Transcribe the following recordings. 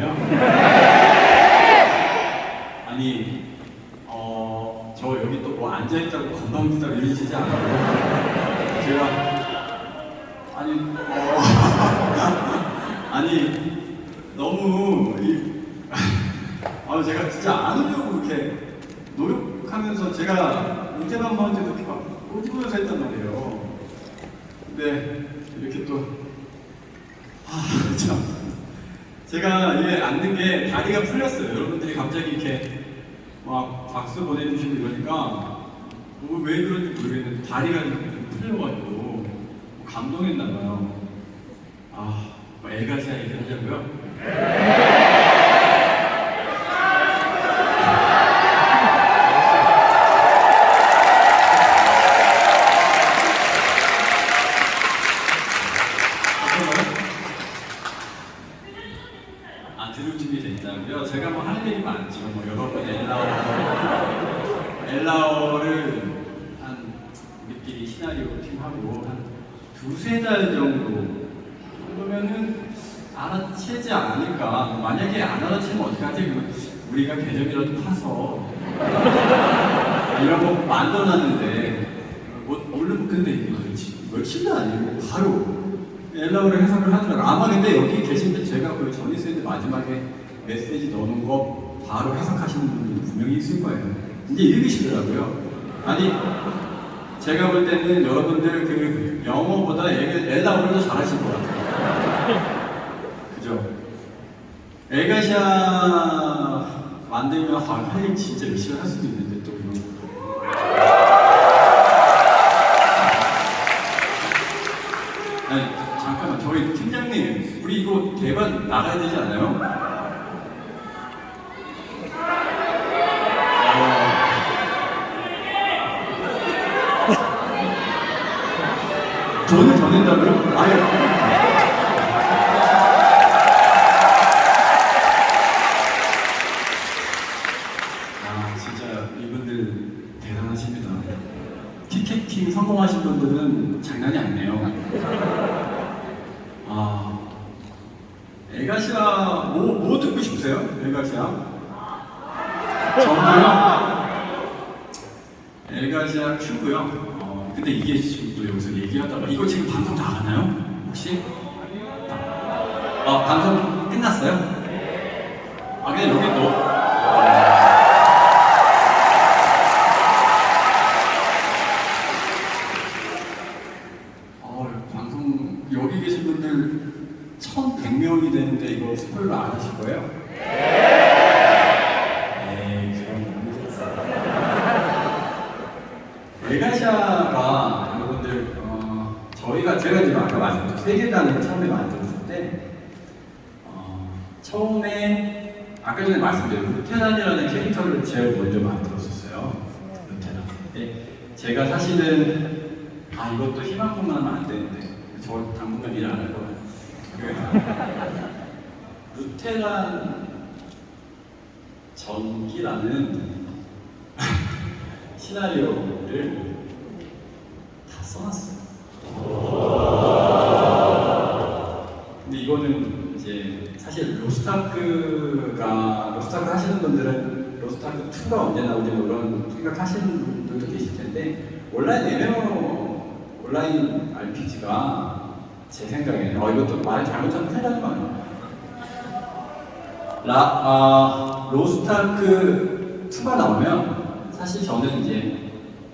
거예요? 아니 어, 저 여기 또 뭐 앉아있다고 건방지다고 이러시지 않아요? 제가 아니 어, 아니 너무 이 아, 제가 진짜 안 오려고 이렇게 노력하면서 제가 은퇴만 번째도 이렇게 막 꼬집어서 했단 말이에요. 근데 이렇게 또, 아, 참. 제가 이게 앉는 게 다리가 풀렸어요. 여러분들이 갑자기 이렇게 막 박수 보내주시고 이러니까 뭐 왜 그런지 모르겠는데 다리가 좀 풀려가지고 감동했나 봐요. 아, 뭐 애가시아 얘기하자고요? 아 들을 준비 됐다고요? 제가 뭐 하는 얘기 많죠. 뭐 여러 번 엘라오 엘라오를 한 우리끼리 시나리오 팀하고 한 두세 달 정도 정도면은 알아채지 만약에 안 알아채면 어떡하지? 우리가 계정이라도 파서 이런 거 만들어놨는데 뭐 얼른 근데 며칠, 며칠도 아니고 바로 엘라오를 해석을 하더라고요. 아마 근데 여기 계신 분 제가 그 전이스인데 마지막에 메시지 넣는 거 바로 해석하시는 분들도 분명히 있을 거예요. 이제 읽으시더라고요. 아니 제가 볼 때는 여러분들 그 영어보다 엘- 엘라오를 더 잘하실 것 같아요. 에가샤 만들면 아, 할일 진짜 열심히 할 수도 있는데 또 이런 거. 아니, 잠깐만, 저희 팀장님, 우리 이거 대박 나가야 되지 않아요? 어... 돈을 더 낸다고요? 아유. 아, 진짜 이분들 대단하십니다. 티켓팅 성공하신 분들은 장난이 아니에요. 아, 에가시아 뭐, 뭐 듣고 싶으세요? 에가시아? 전부요? 에가시아 큐고요. 어, 근데 이게 지금 또 여기서 얘기하다가 이거 지금 방송 나가나요? 혹시? 아, 방송 끝났어요? 아, 그냥 여기 또. 어, 방송 여기 계신 분들 1,100명이 되는데 이거 스포일러 안 하실 거예요? 에이, 그럼 메가샤가 여러분들 어, 저희가 제가 지금 아까 말씀드린 세계단을 처음에 만들었을 때 어, 처음에 아까 전에 말씀드린 루테란이라는 캐릭터를 제일 먼저 만들었었어요. 루테란. 근데 제가 사실은 아 이것도 희망뿐만 하면 안 되는데 저 당분간 일 안 할. 그 루테란 전기라는 시나리오를 다 써놨어요. 근데 이거는 이제 사실 로스타크가 로스타크 하시는 분들은 로스타크 2가 언제 나오지 뭐 이런 생각하시는 분들도 계실 텐데 온라인 MMO 온라인 RPG가 제 생각에는 어 이것도 말 잘못하면 큰일 아니에요? 라, 아, 로스타크 2가 나오면 사실 저는 이제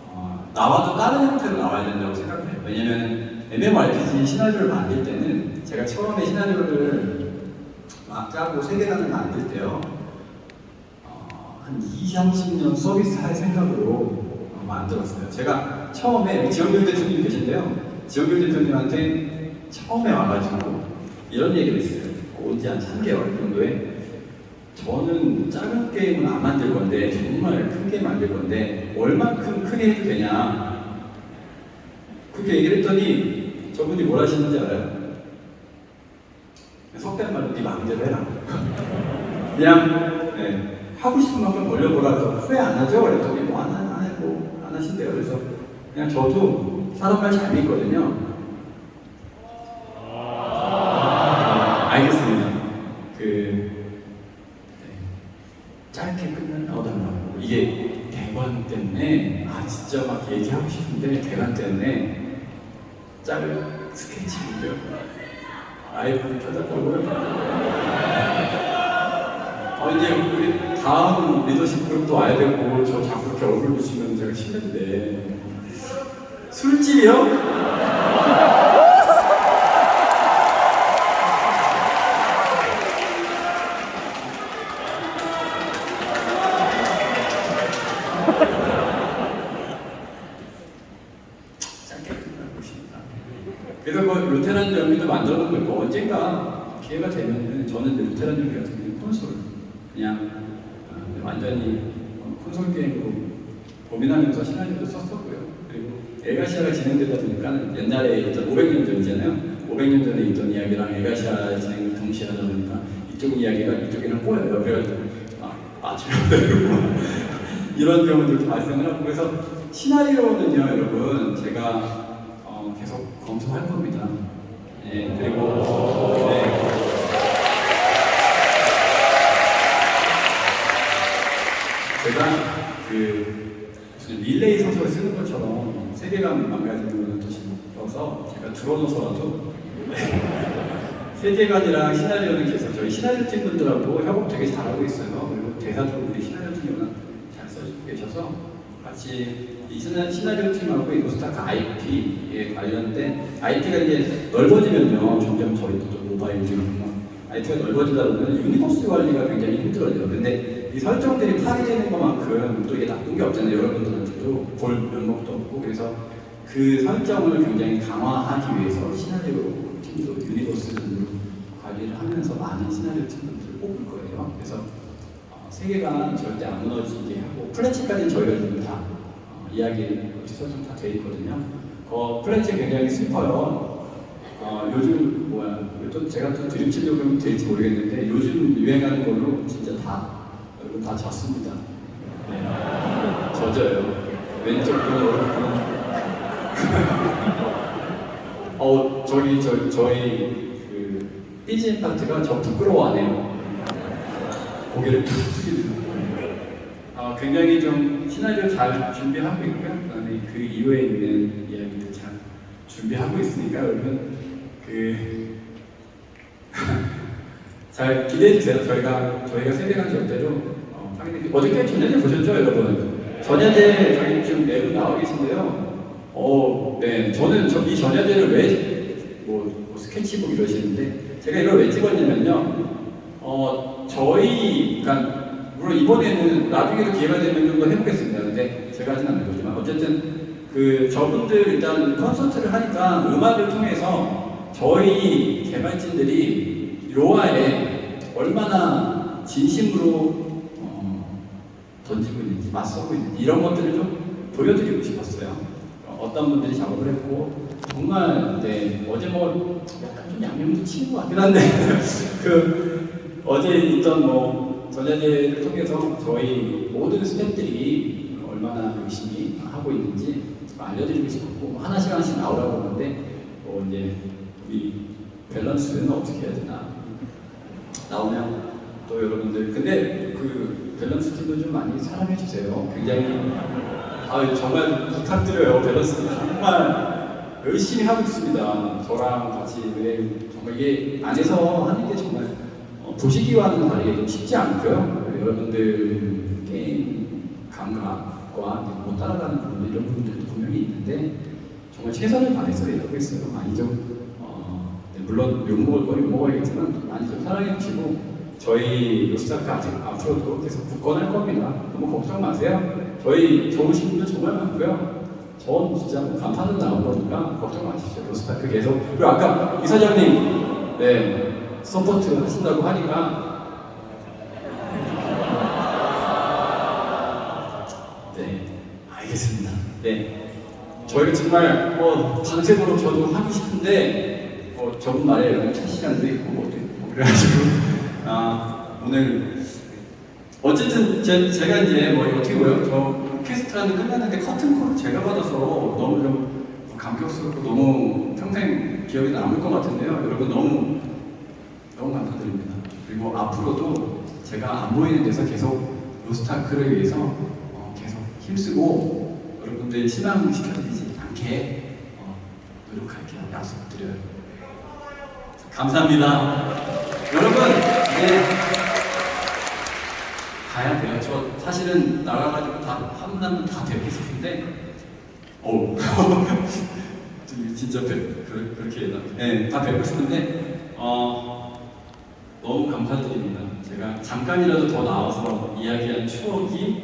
어, 나와도 다른 형태로 나와야 된다고 생각해요. 왜냐면 MMORPG 시나리오를 만들 때는 제가 처음에 시나리오를 막 짜고 세계관을 만들 때요. 어, 한 20, 30년 서비스 할 생각으로 어, 만들었어요. 제가 처음에 지원교 대표님 계신데요. 지원교 대표님한테 처음에 와가지고 이런 얘기를 했어요. 온지 한 3개월 정도에 저는 작은 게임은 안 만들 건데 정말 큰 게임 만들 건데 얼만큼 크게 해도 되냐 그렇게 얘기를 했더니 저분이 뭘 하시는지 알아요? 속된 말로 네 마음대로 해라 그냥 네, 하고 싶은 만큼 벌려보라 해서 후회 안 하죠? 그랬더니 뭐안 안 하고 안 하신대요 그래서 그냥 저도 사람 말잘 믿거든요 알겠습니다. 그 네, 짧게 끝나더라고. 이게 대관 때문에 아 진짜 막 얘기하고 싶은데 대관 때문에 짧은 스케치북이요. 아이폰 켜달라고요. 아 이제 우리 다음 리더십 그룹도 와야 되고 저 자꾸 이렇게 얼굴 보시면 제가 싫은데 술집이요? 완전히 어, 콘솔 게임으로 고민하면서 시나리오도 썼었고요. 그리고 에가시아가 진행되다 보니까 옛날에 있던 500년 전이잖아요. 500년 전에 있던 이야기랑 에가시아 진행을 동시에 하다 보니까 이쪽 이야기가 이쪽이랑 꼬여요. 그래가지고 아, 되고 이런 경우들도 발생을 하고 그래서 시나리오는요 여러분 제가 어, 계속 검토할 겁니다. 예, 그리고 네. 제가 그 무슨 릴레이 소설을 쓰는 것처럼 세계관 망가지는 거는 더 싶어서 제가 들어놓서라도 세계관이랑 시나리오는 계속 저희 시나리오 팀 분들하고 협업 되게 잘하고 있어요. 그리고 대사도 우리 시나리오 팀이 워낙 잘 써주고 계셔서 같이 이 시나- 시나리오 팀하고 이 노스타크 IP에 관련된 IP가 이제 넓어지면요 점점 저희도 또 모바일이고 IP가 넓어지다 보면 유니버스 관리가 굉장히 힘들어져요. 근데 이 설정들이 파괴되는 것만큼 또 이게 나쁜 게 없잖아요. 여러분들한테도 볼 면목도 없고 그래서 그 설정을 굉장히 강화하기 위해서 시나리오 팀도 유니버스로 관리를 하면서 많은 시나리오 팀들을 뽑을 거예요. 그래서 어, 세계관 절대 안 무너지게 하고 플래치까지는 저희가 지금 다 어, 이야기 설정 다 돼 있거든요. 그 플래치 굉장히 슬퍼요. 어, 요즘 뭐야 또 제가 또 드림치려고 하면 될지 모르겠는데 요즘 유행하는 걸로 진짜 다 여러분 다 졌습니다. 네. 젖어요. 왼쪽 분 오른쪽 분. 어 저기 저 저희 그 삐진 파트가 저 부끄러워하네요. 고개를 툭 숙이는. 아 굉장히 좀 시나리오 잘 준비하고 있고요. 그다음에 그 이후에 있는 이야기도 잘 준비하고 있으니까 여러분 그 잘 기대해 주세요. 저희가 저희가 세계관 절대로 어, 어저께 전야제 보셨죠, 여러분? 전야제 저희 지금 내부 나와 계신데요. 어, 네, 저는 저, 이 전야제를 왜 뭐 뭐 스케치북 이러시는데 제가 이걸 왜 찍었냐면요. 어, 저희 그러니까 물론 이번에는 나중에도 기회가 되면 좀 더 해보겠습니다. 근데 제가 하진 않을 거지만 어쨌든 그 저분들 일단 콘서트를 하니까 음악을 통해서 저희 개발진들이 로아에 얼마나 진심으로 어, 던지고 있는지 맞서고 있는지 이런 것들을 좀 보여드리고 싶었어요. 어, 어떤 분들이 작업을 했고 정말 네, 어제 뭐 약간 좀 양념도 치는 것 같긴 한데 그 어제 있던 뭐 전야제를 통해서 저희 모든 스태프들이 얼마나 열심히 하고 있는지 알려드리고 싶었고 뭐 하나씩 하나씩 나오라고 하는데 뭐 이제 우리 밸런스는 어떻게 해야 되나 나오면 또 여러분들 근데 그 밸런스 팀도 좀 많이 사랑해 주세요. 굉장히 아 정말 부탁드려요. 밸런스 팀 정말 열심히 하고 있습니다. 저랑 같이 은행 정말 이게 안에서 하는 게 정말 어, 보시기와는 다르게 좀 쉽지 않고요. 여러분들 게임 감각과 못 따라가는 부분 이런 부분들도 분명히 있는데 정말 최선을 다해서 일하고 있어요. 많이 좀 어, 네, 물론 욕먹을 거 욕먹어야겠지만 많이 좀 사랑해 주시고 저희 로스타크 아직 앞으로도 계속 굳건할 겁니다. 너무 걱정 마세요. 저희 좋으신 분들 정말 많고요. 전 진짜 뭐 간판은 나온 거니까 걱정 마십시오. 로스타크 계속. 그리고 아까 이사장님 네 서포트 하신다고 하니까 네 알겠습니다. 네 저희가 정말 뭐 방송으로 저도 하고 싶은데 뭐 저분 말에 첫 시간도 있고 뭐뭐 그래가지고 아 오늘 어쨌든 제, 제가 이제 뭐 어떻게 보여 저 퀘스트라는 끝났는데 커튼콜을 제가 받아서 너무 좀 감격스럽고 너무 평생 기억에 남을 것 같은데요 여러분 너무 너무 그리고 앞으로도 제가 안 보이는 데서 계속 로스타크를 위해서 어, 계속 힘쓰고 여러분들 실망 시켜드리지 않게 어, 노력할게요. 약속드려요. 감사합니다. 여러분. 저 사실은 나가가지고 다 한남 다 뵙고 싶은데, 어우, 진짜 뵙, 그, 그렇게 네, 다 뵙고 싶은데, 어, 너무 감사드립니다. 제가 잠깐이라도 더 나와서 이야기한 추억이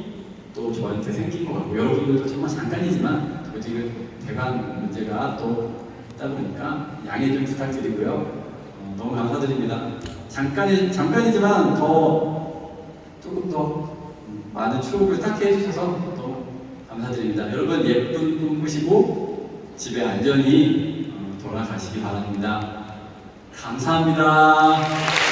또 저한테 생긴 것 같고, 여러분들도 정말 잠깐이지만, 그 지금 대관 문제가 또 있다 보니까 양해 좀 부탁드리고요. 어, 너무 감사드립니다. 잠깐이, 잠깐이지만 더 조금 더 많은 추억을 쌓게 해주셔서 너무 감사드립니다. 여러분 예쁜 꿈 꾸시고 집에 안전히 어, 돌아가시기 바랍니다. 감사합니다.